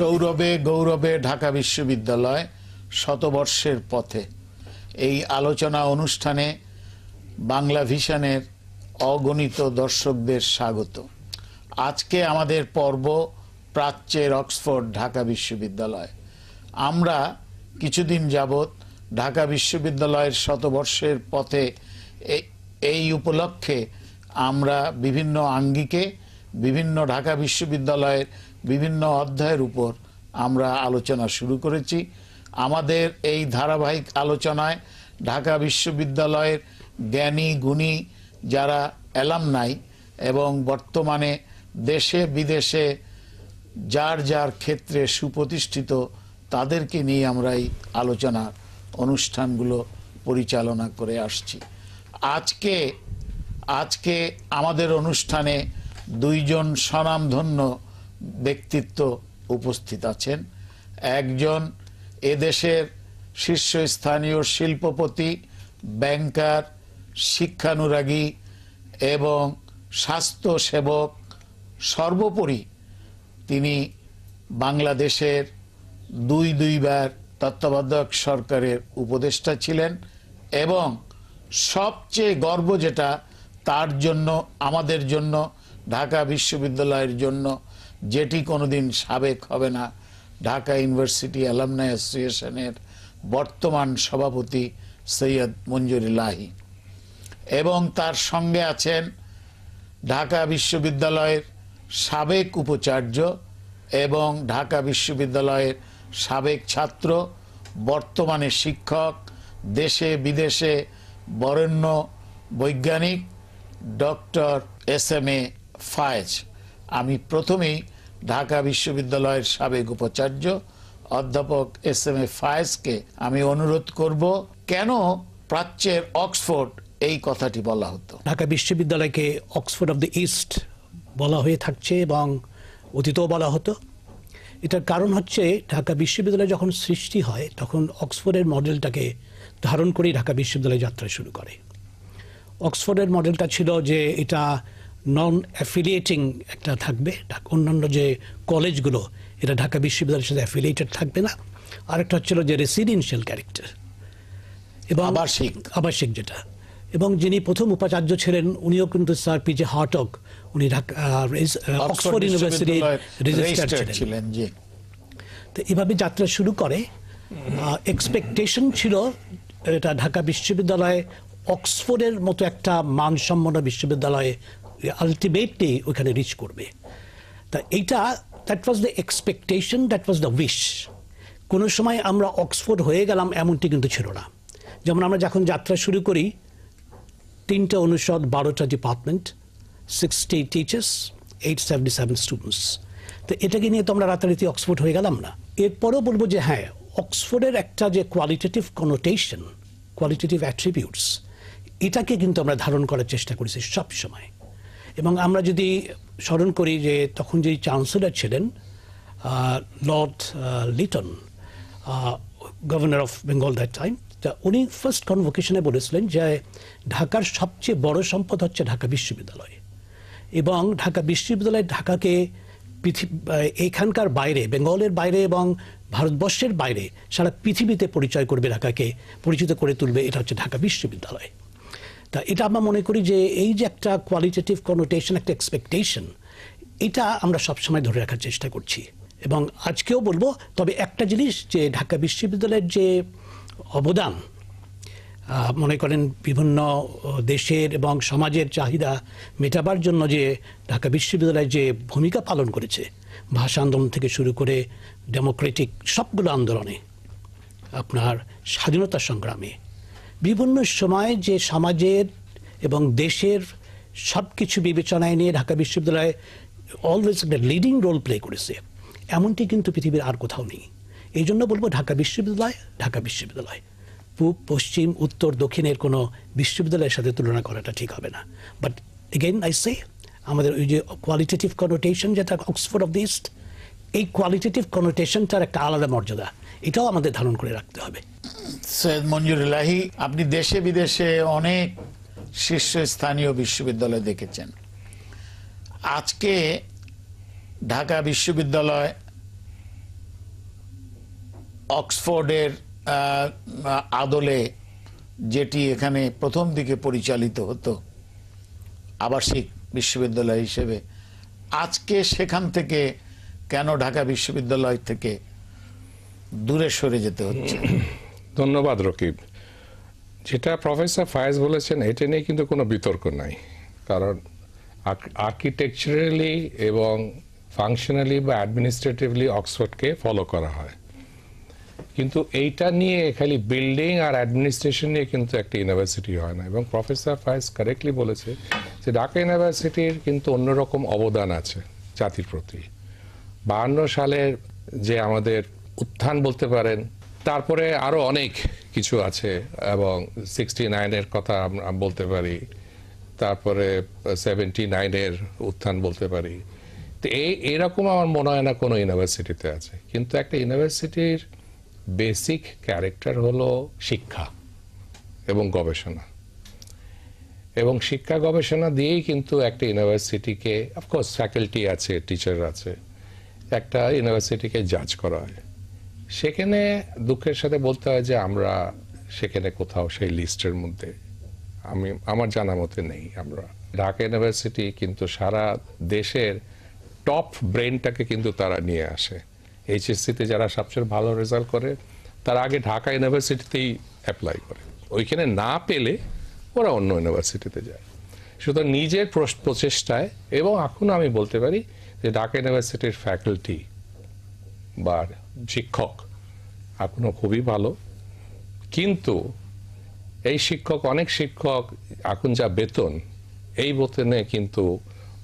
সৌরভে গৌরবে ঢাকা বিশ্ববিদ্যালয় শতবর্ষের পথে। এই আলোচনা অনুষ্ঠানে বাংলা ভিশনের অগণিত দর্শকদের স্বাগত। আজকে আমাদের পর্ব প্রাচ্যের অক্সফোর্ড ঢাকা বিশ্ববিদ্যালয়। আমরা কিছুদিন যাবৎ ঢাকা বিশ্ববিদ্যালয়ের শতবর্ষের পথে এই উপলক্ষে আমরা বিভিন্ন আঙ্গিকে বিভিন্ন ঢাকা বিশ্ববিদ্যালয়ের বিভিন্ন অধ্যায়ের উপর আমরা আলোচনা শুরু করেছি। আমাদের এই ধারাবাহিক আলোচনায় ঢাকা বিশ্ববিদ্যালয়ের জ্ঞানী, গুণী যারা অ্যালামনাই এবং বর্তমানে দেশে, বিদেশে যার যার ক্ষেত্রে সুপ্রতিষ্ঠিত, তাদেরকে নিয়ে আমরা এই আলোচনার অনুষ্ঠানগুলো পরিচালনা করে আসছি। আজকে আজকে আমাদের অনুষ্ঠানে দুইজন স্বনামধন্য ব্যক্তিত্ব উপস্থিত আছেন। একজন এদেশের শীর্ষস্থানীয় শিল্পপতি, ব্যাংকার, শিক্ষানুরাগী এবং স্বাস্থ্য সেবক সর্বোপরি তিনি বাংলাদেশের দুই দুইবার তত্ত্বাবধায়ক সরকারের উপদেষ্টা ছিলেন এবং সবচেয়ে গর্ব যেটা তার জন্য, আমাদের জন্য, ঢাকা বিশ্ববিদ্যালয়ের জন্য যেটি কোনোদিন সাবেক হবে না। ঢাকা ইউনিভার্সিটি অ্যালামনাই অ্যাসোসিয়েশনের বর্তমান সভাপতি সৈয়দ মঞ্জুরিল্লাহি। এবং তার সঙ্গে আছেন ঢাকা বিশ্ববিদ্যালয়ের সাবেক উপাচার্য এবং ঢাকা বিশ্ববিদ্যালয়ের সাবেক ছাত্র, বর্তমানে শিক্ষক, দেশে বিদেশে বরেণ্য বৈজ্ঞানিক doctor S M A Fayez. আমি প্রথমেই ঢাকা বিশ্ববিদ্যালয়ের সাবেক উপাচার্য অধ্যাপক এস এম এ ফায়েজকে আমি অনুরোধ করব, কেন প্রাচ্যের অক্সফোর্ড এই কথাটি বলা হতো? ঢাকা বিশ্ববিদ্যালয়কে অক্সফোর্ড অফ দ্য ইস্ট বলা হয়ে থাকছে এবং অতীতেও বলা হতো। এটার কারণ হচ্ছে ঢাকা বিশ্ববিদ্যালয় যখন সৃষ্টি হয়, তখন অক্সফোর্ডের মডেলটাকে ধারণ করেই ঢাকা বিশ্ববিদ্যালয় যাত্রা শুরু করে। অক্সফোর্ডের মডেলটা ছিল যে এটা নন অ্যাফিলিয়েটিং একটা থাকবে। অন্যান্য যে কলেজগুলো এটা ঢাকা বিশ্ববিদ্যালয়ের সাথে অ্যাফিলিয়েটেড থাকবে না। আরেকটা হচ্ছিল যে রেসিডেন্সিয়াল ক্যারেক্টার এবং আবাসিক। আবাসিক যেটা। এবং যিনি প্রথম উপাচার্য ছিলেন উনিও কিন্তু স্যার পি জে হার্টক উনি অক্সফোর্ড ইউনিভার্সিটির রেজিস্ট্রার রেজিস্টার ছিলেন। ছিলেন তো এভাবে যাত্রা শুরু করে। এক্সপেকটেশন ছিল এটা ঢাকা বিশ্ববিদ্যালয়ে অক্সফোর্ডের মতো একটা মানসম্পন্ন বিশ্ববিদ্যালয়ে আলটিমেটলি ওখানে রিচ করবে তা এইটা that was the expectation that was the wish কোনো সময় আমরা অক্সফোর্ড হয়ে গেলাম এমনটি কিন্তু ছিল না। যেমন আমরা যখন যাত্রা শুরু করি, তিনটা অনুষদ, বারোটা department sixty teachers eight seventy seven students তো এটাকে নিয়ে তো আমরা রাতারাতি অক্সফোর্ড হয়ে গেলাম না। এরপরেও বলব যে হ্যাঁ অক্সফোর্ডের একটা যে কোয়ালিটেটিভ কনোটেশন কোয়ালিটেটিভ অ্যাট্রিবিউটস এটাকে কিন্তু আমরা ধারণ করার চেষ্টা করেছি সব সময় এবং আমরা যদি স্মরণ করি যে তখন যে চ্যান্সেলর ছিলেন Lord Lytton governor of Bengal that time তা উনি ফার্স্ট কনভোকেশনে বলেছিলেন যে ঢাকার সবচেয়ে বড় সম্পদ হচ্ছে ঢাকা বিশ্ববিদ্যালয়। এবং ঢাকা বিশ্ববিদ্যালয় ঢাকাকে এখানকার বাইরে, বেঙ্গলের বাইরে এবং ভারতবর্ষের বাইরে সারা পৃথিবীতে পরিচয় করবে ঢাকাকে, পরিচিত করে তুলবে, এটা হচ্ছে ঢাকা বিশ্ববিদ্যালয়। তা এটা আমরা মনে করি যে এই যে একটা কোয়ালিটেটিভ কনোটেশন একটা এক্সপেকটেশন এটা আমরা সবসময় ধরে রাখার চেষ্টা করছি। এবং আজকেও বলব, তবে একটা জিনিস যে ঢাকা বিশ্ববিদ্যালয়ের যে অবদান মনে করেন বিভিন্ন দেশের এবং সমাজের চাহিদা মেটাবার জন্য যে ঢাকা বিশ্ববিদ্যালয় যে ভূমিকা পালন করেছে, ভাষা আন্দোলন থেকে শুরু করে ডেমোক্রেটিক সবগুলো আন্দোলনে আপনার স্বাধীনতা সংগ্রামে বিভিন্ন সময় যে সমাজের এবং দেশের সব কিছু বিবেচনায় নিয়ে ঢাকা বিশ্ববিদ্যালয় অলওয়েজ একটা লিডিং রোল প্লে করেছে। এমনটি কিন্তু পৃথিবীর আর কোথাও নেই। এই জন্য বলব ঢাকা বিশ্ববিদ্যালয় ঢাকা বিশ্ববিদ্যালয়। পূব, পশ্চিম, উত্তর, দক্ষিণের কোনো বিশ্ববিদ্যালয়ের সাথে তুলনা করাটা ঠিক হবে না। বাট এগেইন আই সে আমাদের ওই যে কোয়ালিটেটিভ কনোটেশন যেটা অক্সফোর্ড অফ দি ইস্ট এই কোয়ালিটেটিভ কনোটেশনটার একটা আলাদা মর্যাদা। এটাও আমাদের ধারণ করে রাখতে হবে। সৈয়দ মঞ্জুরুল্লাহি আপনি দেশে বিদেশে অনেক শীর্ষস্থানীয় বিশ্ববিদ্যালয় দেখেছেন। আজকে ঢাকা বিশ্ববিদ্যালয়, অক্সফোর্ডের আদলে যেটি এখানে প্রথম দিকে পরিচালিত হতো, আবাসিক বিশ্ববিদ্যালয় হিসেবে, আজকে সেখান থেকে কেন ঢাকা বিশ্ববিদ্যালয় থেকে দূরে সরে যেতে হচ্ছে। ধন্যবাদ, রকিব। যেটা প্রফেসর ফায়েজ বলেছেন, এটা নিয়ে কিন্তু কোনো বিতর্ক নাই। কারণ আর্কিটেকচারালি এবং ফাংশনালি বা অ্যাডমিনিস্ট্রেটিভলি অক্সফোর্ডকে ফলো করা হয়। কিন্তু এইটা নিয়ে খালি বিল্ডিং আর অ্যাডমিনিস্ট্রেশন নিয়ে কিন্তু একটা ইউনিভার্সিটি হয় না। এবং প্রফেসর ফায়েজ কারেক্টলি বলেছে যে ঢাকা ইউনিভার্সিটির কিন্তু অন্যরকম অবদান আছে জাতির প্রতি। বাহান্ন সালের যে আমাদের উত্থান বলতে পারেন। তারপরে আরও অনেক কিছু আছে এবং সিক্সটি নাইনের কথা বলতে পারি। তারপরে সেভেন্টি নাইনের উত্থান বলতে পারি। তো এই এরকম আমার মনে হয় না কোনো ইউনিভার্সিটিতে আছে। কিন্তু একটা ইউনিভার্সিটির বেসিক ক্যারেক্টার হলো শিক্ষা এবং গবেষণা। এবং শিক্ষা গবেষণা দিয়েই কিন্তু একটা ইউনিভার্সিটিকে অফকোর্স ফ্যাকাল্টি আছে টিচার আছে, একটা ইউনিভার্সিটিকে জাজ করা হয়। সেখানে দুঃখের সাথে বলতে হয় যে আমরা সেখানে কোথাও সেই লিস্টের মধ্যে। আমি, আমার জানা মতে নেই আমরা। ঢাকা ইউনিভার্সিটি কিন্তু সারা দেশের টপ ব্রেনটাকে কিন্তু তারা নিয়ে আসে। এইচএসসিতে যারা সবচেয়ে ভালো রেজাল্ট করে, তারা আগে ঢাকা ইউনিভার্সিটিতেই অ্যাপ্লাই করে। ওইখানে না পেলে ওরা অন্য ইউনিভার্সিটিতে যায়। সুতরাং নিজের প্রচেষ্টায় এবং এখন আমি বলতে পারি যে ঢাকা ইউনিভার্সিটির ফ্যাকাল্টি বা শিক্ষক। এখনও খুবই ভালো। কিন্তু এই শিক্ষক, অনেক শিক্ষক, এখন যা বেতন, এই বেতনে কিন্তু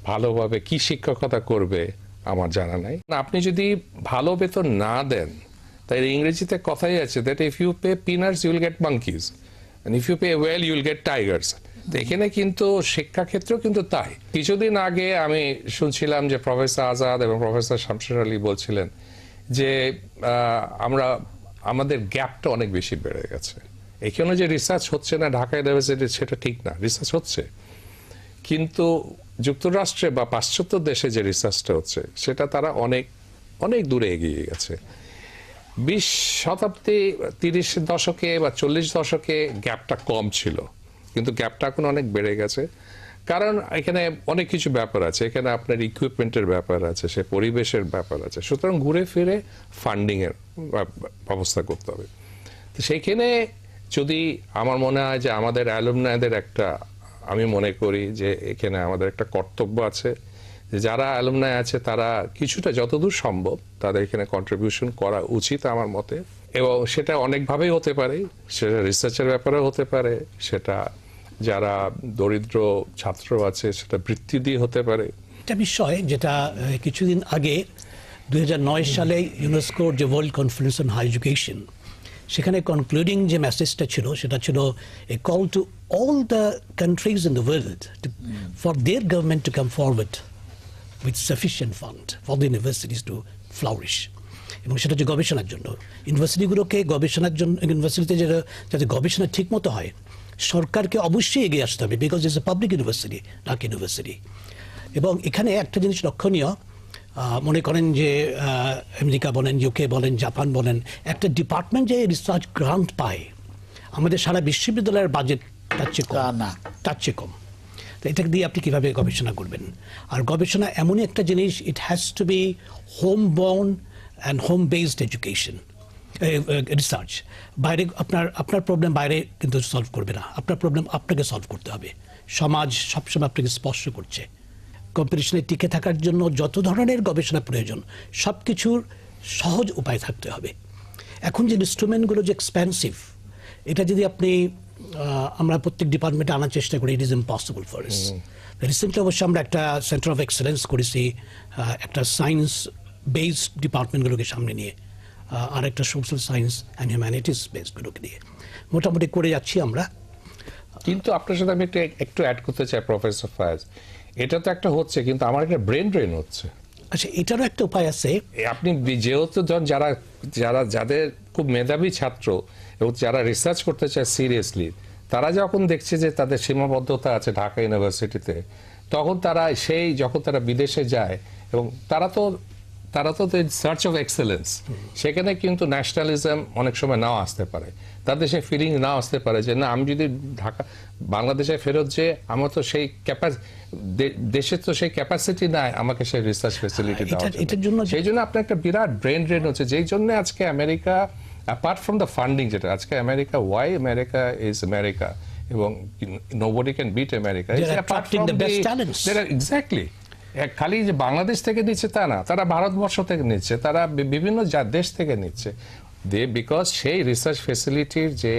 ভালোভাবে কি শিক্ষকতা করবে আমার জানা নাই। আপনি যদি ভালো বেতন না দেন তাই ইংরেজিতে কথাই আছে that if you pay peanuts you'll get monkeys if you pay well you'll get tigers এখানে কিন্তু শিক্ষাক্ষেত্রেও কিন্তু তাই। কিছুদিন আগে আমি শুনছিলাম যে প্রফেসর আজাদ এবং প্রফেসর শামসুর আলী বলছিলেন যে আমরা, আমাদের গ্যাপটা অনেক বেশি বেড়ে গেছে। এখানে যে রিসার্চ হচ্ছে না, ঢাকা ইউনিভার্সিটি সেটা ঠিক না রিসার্চ হচ্ছে। কিন্তু যুক্তরাষ্ট্রে বা পাশ্চাত্য দেশে যে রিসার্চটা হচ্ছে, সেটা তারা অনেক অনেক দূরে এগিয়ে গেছে। বিশ শতাব্দী, তিরিশ দশকে বা চল্লিশ দশকে গ্যাপটা কম ছিল। কিন্তু গ্যাপটা এখন অনেক বেড়ে গেছে। কারণ এখানে অনেক কিছু ব্যাপার আছে। এখানে আপনার ইকুইপমেন্টের ব্যাপার আছে, সে পরিবেশের ব্যাপার আছে। সুতরাং ঘুরে ফিরে ফান্ডিং এর ব্যবস্থা করতে হবে। তো সেইখানে যদি আমার মনে হয় যে আমাদের অ্যালুমনাইদের একটা, আমি মনে করি যে এখানে আমাদের একটা কর্তব্য আছে যে যারা অ্যালুমনাই আছে তারা কিছুটা যতদূর সম্ভব তাদের এখানে কন্ট্রিবিউশন করা উচিত আমার মতে। এবং সেটা অনেকভাবেই হতে পারে, সেটা রিসার্চের ব্যাপারেও হতে পারে, সেটা যারা দরিদ্র ছাত্র আছে, সেটা বৃত্তি দিয়ে হতে পারে। একটা বিষয় যেটা কিছুদিন আগে দুই হাজার নয় সালে ইউনেস্কোর যে world conference on high education সেখানে কনক্লুডিং যে মেসেজটা ছিল, সেটা ছিল a call to all the countries in the world for their government to come forward with sufficient fund for the universities to flourish এবং সেটা হচ্ছে গবেষণার জন্য। ইউনিভার্সিটিগুলোকে গবেষণার জন্য ইউনিভার্সিটিতে যেটা, যাতে গবেষণা ঠিক মতো হয় সরকারকে অবশ্যই এগিয়ে আসতে হবে because it's a public university Dhaka university এবং এখানে একটা জিনিস লক্ষণীয় মনে করেন যে আমেরিকা বলেন ইউকে বলেন জাপান বলেন একটা ডিপার্টমেন্ট যে রিসার্চ গ্রান্ট পায় আমাদের সারা বিশ্ববিদ্যালয়ের বাজেট তার চেয়ে কম। না। তার চেয়ে কম। তো এটা দিয়ে আপনি কীভাবে গবেষণা করবেন? আর গবেষণা এমনই একটা জিনিস it has to be home born and home based education research বাইরে আপনার আপনার প্রবলেম বাইরে কিন্তু সলভ করবে না। আপনার প্রবলেম আপনাকে সলভ করতে হবে। সমাজ সবসময় আপনাকে স্পর্শ করছে। কম্পিটিশনে টিকে থাকার জন্য যত ধরনের গবেষণা প্রয়োজন সব কিছুর সহজ উপায় থাকতে হবে। এখন যে ইনস্ট্রুমেন্টগুলো যে এক্সপেন্সিভ এটা যদি আপনি আমরা প্রত্যেক ডিপার্টমেন্টে আনার চেষ্টা করি it is impossible for us recently অবশ্য আমরা একটা সেন্টার অফ এক্সেলেন্স করেছি একটা সায়েন্স বেসড ডিপার্টমেন্টগুলোকে সামনে নিয়ে। আহ, আর একটা সোশ্যাল সায়েন্স অ্যান্ড হিউম্যানিটিস বেসডগুলোকে নিয়ে মোটামুটি করে যাচ্ছি আমরা। কিন্তু আপনার সাথে আমি একটু একটু অ্যাড করতে চাই প্রফেসর ফায়াজ এটা তো একটা হচ্ছে কিন্তু আমার একটা ব্রেন ড্রেন হচ্ছে। আচ্ছা এটারও একটা উপায় আছে। আপনি যেহেতু ধর যারা যারা যাদের খুব মেধাবী ছাত্র এবং যারা রিসার্চ করতে চায় সিরিয়াসলি তারা যখন দেখছে যে তাদের সীমাবদ্ধতা আছে ঢাকা ইউনিভার্সিটিতে তখন তারা সেই যখন তারা বিদেশে যায় এবং তারা তো তারা তো সার্চ অফ এক্সেলেন্স সেখানে কিন্তু ন্যাশনালিজম অনেক সময় নাও আসতে পারে। তাদের সেই ফিলিং নাও আসতে পারে যে না আমি যদি ঢাকা বাংলাদেশে ফেরত যে আমার তো সেই ক্যাপাসি দেশের তো সেই ক্যাপাসিটি নাই আমাকে সেই রিসার্চ ফেসিলিটি দেওয়ার জন্য। সেই জন্য আপনার একটা বিরাট ব্রেন ড্রেন হচ্ছে। যেই জন্য আজকে America apart from the funding যেটা আজকে America why America is America এবং nobody can beat America. Exactly খালি যে বাংলাদেশ থেকে নিচ্ছে তা না তারা ভারতবর্ষ থেকে নিচ্ছে তারা বিভিন্ন যা- দেশ থেকে নিচ্ছে। দে বিকজ সেই রিসার্চ ফেসিলিটির যে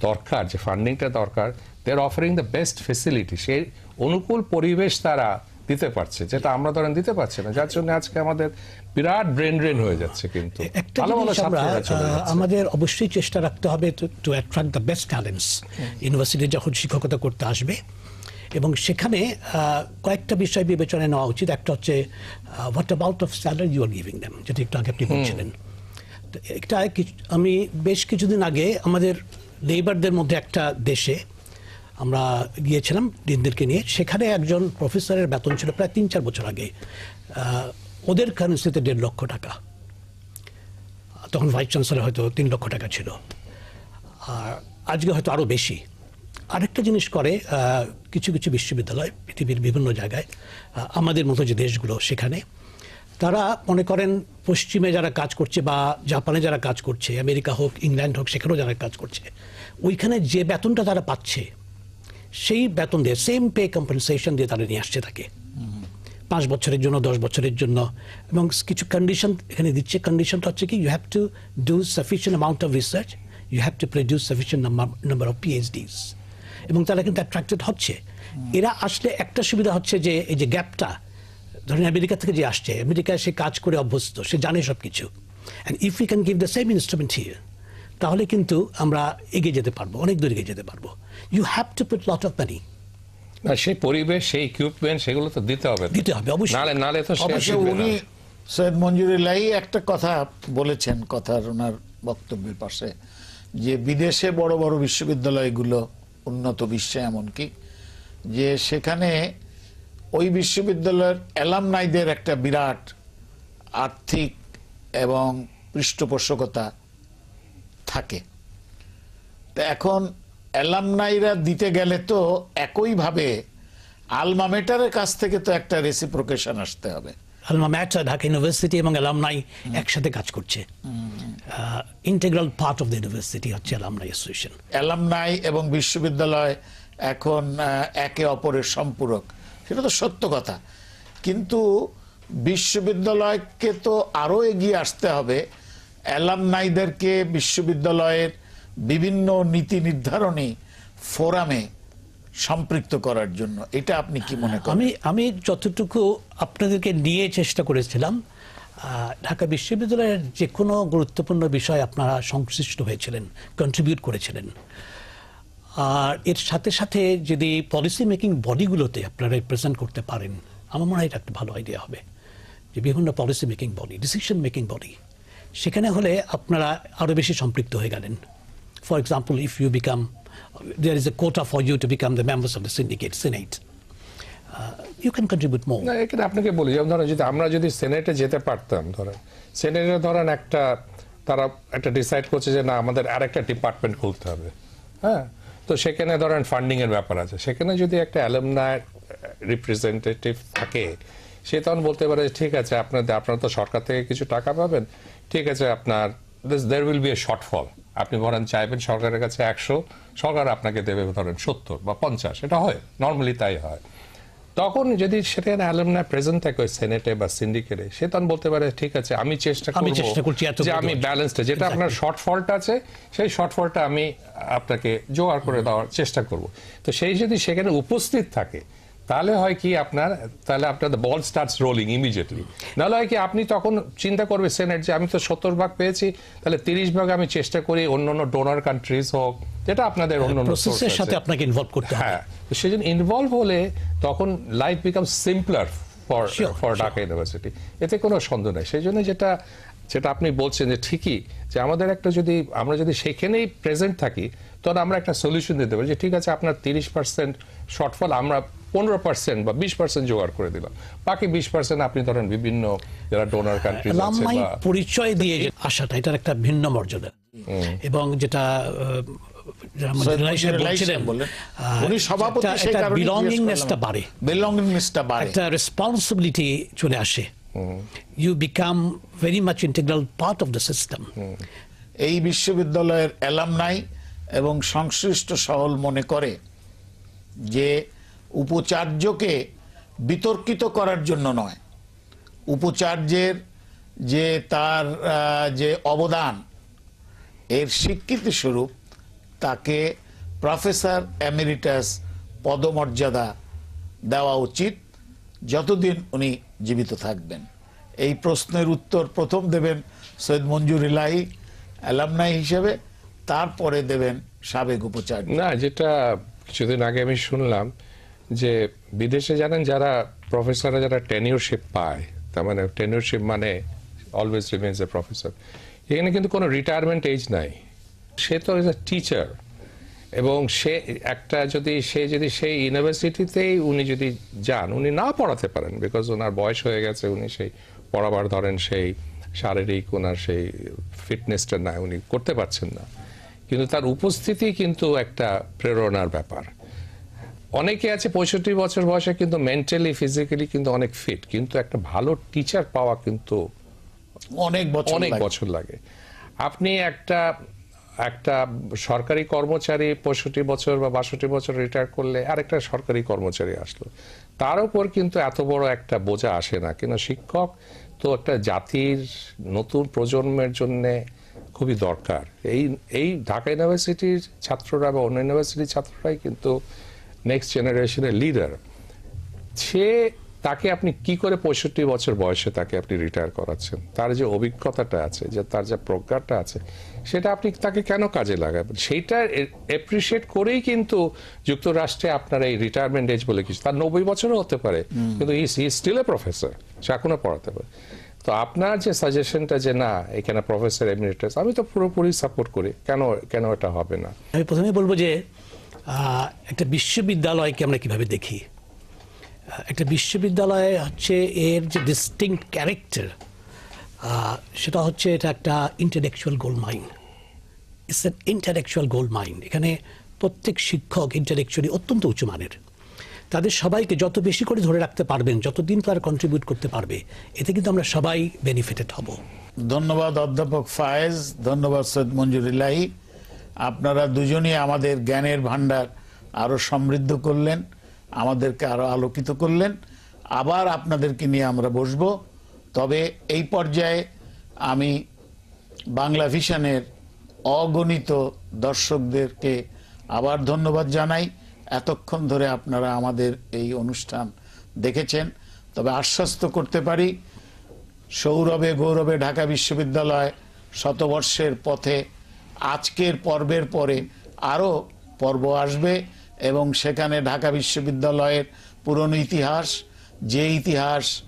দরকার যে ফান্ডিংটা দরকার they are offering the best facility সেই অনুকূল পরিবেশ তারা দিতে পারছে যেটা আমরা ধরেন দিতে পারছি না। যার জন্য আজকে আমাদের বিরাট ব্রেন ড্রেন হয়ে যাচ্ছে কিন্তু। আমাদের অবশ্যই চেষ্টা রাখতে হবে to attract the best talents university যখন শিক্ষকতা করতে আসবে এবং সেখানে কয়েকটা বিষয় বিবেচনায় নেওয়া উচিত। একটা হচ্ছে what about of salary you are giving them যেটা একটু আগে আপনি বলছিলেন। কিছু- আমি বেশ কিছুদিন আগে আমাদের লেবারদের মধ্যে একটা দেশে আমরা গিয়েছিলাম দিনদেরকে নিয়ে। সেখানে একজন প্রফেসরের বেতন ছিল প্রায় তিন চার বছর আগে। ওদের কারেন্সিতে দেড় লক্ষ টাকা। তখন ভাইস চ্যান্সেলর হয়তো তিন লক্ষ টাকা ছিল। আর আজকে হয়তো আরও বেশি। আরেকটা জিনিস করে কিছু কিছু বিশ্ববিদ্যালয়, পৃথিবীর বিভিন্ন জায়গায় আমাদের মতো যে দেশগুলো সেখানে, তারা মনে করেন পশ্চিমে যারা কাজ করছে বা জাপানে যারা কাজ করছে, আমেরিকা হোক, ইংল্যান্ড হোক, সেখানেও যারা কাজ করছে, ওইখানে যে বেতনটা তারা পাচ্ছে, সেই বেতন দিয়ে সেম পে কম্পেনসেশন দিয়ে তারা নিয়ে আসছে থাকে পাঁচ বছরের জন্য, দশ বছরের জন্য, এবং কিছু কন্ডিশন এখানে দিচ্ছে। কন্ডিশনটা হচ্ছে কি you have to do sufficient amount of research you have to produce sufficient number number of PhDs এবং তারা কিন্তু অ্যাট্রাক্টেড হচ্ছে। এরা আসলে একটা সুবিধা হচ্ছে যে এই যে গ্যাপটা ধরেন আমেরিকা থেকে যে আসছে আমেরিকায় সে কাজ করে অভ্যস্ত সে জানে সব কিছু and if you can give the same instrument here তাহলে কিন্তু আমরা এগিয়ে যেতে পারব অনেক দূর এগিয়ে যেতে পারব। You have to put lot of money না, সেই পরিবেশ সেই ইকুইপমেন্ট সেগুলো তো দিতে হবে। দিতে হবে, অবশ্যই। নালে নালে তো। উনি সৈয়দ মঞ্জুরুল্লাহ একটা কথা বলেছেন কথার ওনার বক্তব্যের পাশে যে বিদেশে বড় বড় বিশ্ববিদ্যালয়গুলো উন্নত বিশ্বে এমনকি, যে সেখানে ওই বিশ্ববিদ্যালয়ের অ্যালামনাইদের একটা বিরাট আর্থিক এবং পৃষ্ঠপোষকতা থাকে। তো এখন অ্যালামনাইরা দিতে গেলে তো একইভাবে আলমামেটারের কাছ থেকে তো একটা রেসিপ্রোকেশন আসতে হবে। আলমা ম্যাটার ঢাকা ইউনিভার্সিটি এবং অ্যালামনাই একসাথে কাজ করছে। Integral part of the university হচ্ছে অ্যালামনাই অ্যাসোসিয়েশন অ্যালামনাই এবং বিশ্ববিদ্যালয় এখন একে অপরের সম্পূরক। সেটা তো সত্য কথা। কিন্তু বিশ্ববিদ্যালয়কে তো আরও এগিয়ে আসতে হবে। অ্যালামনাইদেরকে বিশ্ববিদ্যালয়ের বিভিন্ন নীতি নির্ধারণী ফোরামে সম্পৃক্ত করার জন্য। এটা আপনি কি মনে করেন? আমি আমি যতটুকু আপনাদেরকে নিয়ে চেষ্টা করেছিলাম ঢাকা বিশ্ববিদ্যালয়ের যে কোনো গুরুত্বপূর্ণ বিষয় আপনারা সংশ্লিষ্ট হয়েছিলেন কন্ট্রিবিউট করেছিলেন। আর এর সাথে সাথে যদি পলিসি মেকিং বডিগুলোতে আপনারা রিপ্রেজেন্ট করতে পারেন, আমার মনে হয় এটা একটা ভালো আইডিয়া হবে, যে বিভিন্ন policy making body decision making body সেখানে হলে আপনারা আরও বেশি সম্পৃক্ত হয়ে গেলেন। For example if you become there is a quota for you to become the members of the syndicate senate you can contribute more না, এখানে আপনাকে বলি, যেমন ধরেন যদি আমরা যদি সেনেটে যেতে পারতাম, ধরেন। সেনেটে ধরেন একটা, তারা একটা ডিসাইড করছে যে না, আমাদের আরেকটা ডিপার্টমেন্ট খুলতে হবে। হ্যাঁ? তো সেখানে ধরেন ফান্ডিং এর ব্যাপার আছে। সেখানে যদি একটা অ্যালুমনাই রিপ্রেজেন্টেটিভ থাকে, সে তখন বলতে পারে, ঠিক আছে, আপনাদের, আপনারা তো সরকার থেকে কিছু টাকা পাবেন। ঠিক আছে, আপনার there will be a shortfall আপনি ধরেন চাইবেন সরকারের কাছে একশো সরকার আপনাকে দেবে ধরেন সত্তর বা পঞ্চাশ এটা হয় নর্মালি তাই হয়। তখন যদি সেখানে অ্যালুমনাই প্রেজেন্ট থাকে সেনেটে বা সিন্ডিকেটে সে তখন বলতে পারে ঠিক আছে আমি চেষ্টা আমি চেষ্টা করছি যে আমি। ব্যালেন্সটা যেটা আপনার শর্টফলটা আছে সেই শর্টফলটা আমি আপনাকে জোগাড় করে দেওয়ার চেষ্টা করব। তো সেই যদি সেখানে উপস্থিত থাকে তাহলে হয় কি আপনার তাহলে আপনার বল স্টার্টস রোলিং ইমিডিয়েটলি নাহলে হয় কি আপনি তখন চিন্তা করবে সেনেট যে আমি তো সত্তর ভাগ পেয়েছি তাহলে তিরিশ ভাগ আমি চেষ্টা করি অন্য অন্য ডোনার কান্ট্রিজ হোক যেটা আপনাদের অন্য প্রসেসের সাথে আপনাকে ইনভলভ করতে হবে। হ্যাঁ তো সেই জন্য ইনভলভ হলে তখন life become simpler for for Dhaka university এতে কোনো সন্দেহ নেই। সেই জন্য যেটা যেটা আপনি বলছেন যে ঠিকই যে আমাদের একটা যদি আমরা যদি সেখানেই প্রেজেন্ট থাকি তখন আমরা একটা সলিউশন দিতে পারি যে ঠিক আছে আপনার তিরিশ পার্সেন্ট শর্টফল আমরা পনেরো পার্সেন্ট বা বিশ পার্সেন্ট জোগাড় করে দিলাম। বাকি বিশ পার্সেন্ট আপনি ধরেন বিভিন্ন যারা ডোনার কান্ট্রি পরিচয় দিয়ে আসাটা এটার একটা ভিন্ন মর্যাদা। এবং যেটা উনি সভাপতি সেই কারণে বাড়ে। বিলঙ্গিংনেসটা বাড়ে। একটা রেসপন্সিবিলিটি চলে আসে। You become very much integral part of the system এই বিশ্ববিদ্যালয়ের অ্যালামনাই এবং সংশ্লিষ্ট সহল মনে করে যে উপাচার্যকে বিতর্কিত করার জন্য নয়। উপাচার্যের যে তার যে অবদান এর স্বীকৃতি স্বরূপ তাকে প্রফেসর এমিরিটাস পদমর্যাদা দেওয়া উচিত যতদিন উনি জীবিত থাকবেন। এই প্রশ্নের উত্তর প্রথম দেবেন সৈয়দ মঞ্জুর ইলাহি, অ্যালামনাই হিসেবে, তারপরে দেবেন সাবেক উপাচার্য। না, যেটা কিছুদিন আগে আমি শুনলাম যে বিদেশে জানেন যারা প্রফেসররা যারা টেনিওরশিপ পায়, তার মানে টেনিওরশিপ মানে অলওয়েজ রিমেন্স এ প্রফেসর এখানে কিন্তু কোনো রিটায়ারমেন্ট এজ নাই। সে তো এজ এ টিচার এবং সে একটা যদি সে যদি সেই ইউনিভার্সিটিতেই উনি যদি যান উনি না পড়াতে পারেন বিকজ ওনার বয়স হয়ে গেছে উনি সেই পড়াবার ধরেন সেই শারীরিক ওনার সেই ফিটনেসটা নাই উনি করতে পারছেন না। কিন্তু তার উপস্থিতি কিন্তু একটা প্রেরণার ব্যাপার। অনেকে আছে পঁয়ষট্টি বছর বয়সে কিন্তু মেন্টালি ফিজিক্যালি কিন্তু অনেক ফিট কিন্তু একটা ভালো টিচার পাওয়া কিন্তু অনেক বছর অনেক বছর লাগে। আপনি একটা একটা সরকারি কর্মচারী পঁয়ষট্টি বছর বা বাষট্টি বছর রিটায়ার করলে আরেকটা সরকারি কর্মচারী আসলো। তার উপর কিন্তু এত বড় একটা বোঝা আসে না। কিন্তু শিক্ষক তো একটা জাতির নতুন প্রজন্মের জন্য খুবই দরকার। এই এই ঢাকা ইউনিভার্সিটির ছাত্ররা বা অন্য ইউনিভার্সিটির ছাত্ররাই কিন্তু নেক্সট জেনারেশনের লিডার সে তাকে আপনি কি করে পঁয়ষট্টি বছর বয়সে তাকে আপনি রিটায়ার করাচ্ছেন? তার যে অভিজ্ঞতাটা আছে যে তার যে প্রজ্ঞাটা আছে সেটা আপনি তাকে কেন কাজে লাগাবেন? সেইটা এপ্রিসিয়েট করেই কিন্তু যুক্তরাষ্ট্রে আপনার এই রিটায়ারমেন্ট এজ বলে কিছু তার নব্বই বছরও হতে পারে কিন্তু ই স্টিল এ প্রফেসর সে এখনও পড়াতে পারে। তো আপনার যে সাজেশনটা যে না এখানে প্রফেসর এমিরেটাস আমি তো পুরোপুরি সাপোর্ট করি কেন কেন এটা হবে না? আমি প্রথমে বলব যে একটা বিশ্ববিদ্যালয়কে আমরা কীভাবে দেখি? একটা বিশ্ববিদ্যালয় হচ্ছে এর যে ডিস্টিংক্ট ক্যারেক্টার সেটা হচ্ছে এটা একটা intellectual gold mine it's an intellectual gold mine এখানে প্রত্যেক শিক্ষক ইন্টালেকচুয়ালি অত্যন্ত উঁচু মানের। তাদের সবাইকে যত বেশি করে ধরে রাখতে পারবেন, যতদিন তারা কন্ট্রিবিউট করতে পারবে, এতে কিন্তু আমরা সবাই বেনিফিটেড হব। ধন্যবাদ অধ্যাপক ফায়েজ, ধন্যবাদ সৈয়দ মঞ্জুর ইলাহি। আপনারা দুজনই আমাদের জ্ঞানের ভান্ডার আরও সমৃদ্ধ করলেন। আমাদেরকে আরও আলোকিত করলেন। আবার আপনাদেরকে নিয়ে আমরা বসবো। তবে এই পর্যায়ে আমি বাংলা ভিশনের অগণিত দর্শকদেরকে আবার ধন্যবাদ জানাই। এতক্ষণ ধরে আপনারা আমাদের এই অনুষ্ঠান দেখেছেন। তবে আশ্বস্ত করতে পারি, সৌরভে গৌরবে ঢাকা বিশ্ববিদ্যালয় শতবর্ষের পথে আজকের পর্বের পরে আরও পর্ব আসবে। এবং সেখানে ঢাকা বিশ্ববিদ্যালয়ের পুরনো ইতিহাস, যে ইতিহাস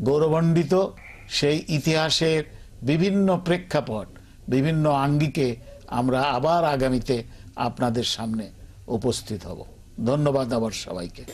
গৌরবণ্ডিত সেই ইতিহাসের বিভিন্ন প্রেক্ষাপট, বিভিন্ন আঙ্গিকে আমরা আবার আগামীতে আপনাদের সামনে উপস্থিত হব। ধন্যবাদ আবার সবাইকে।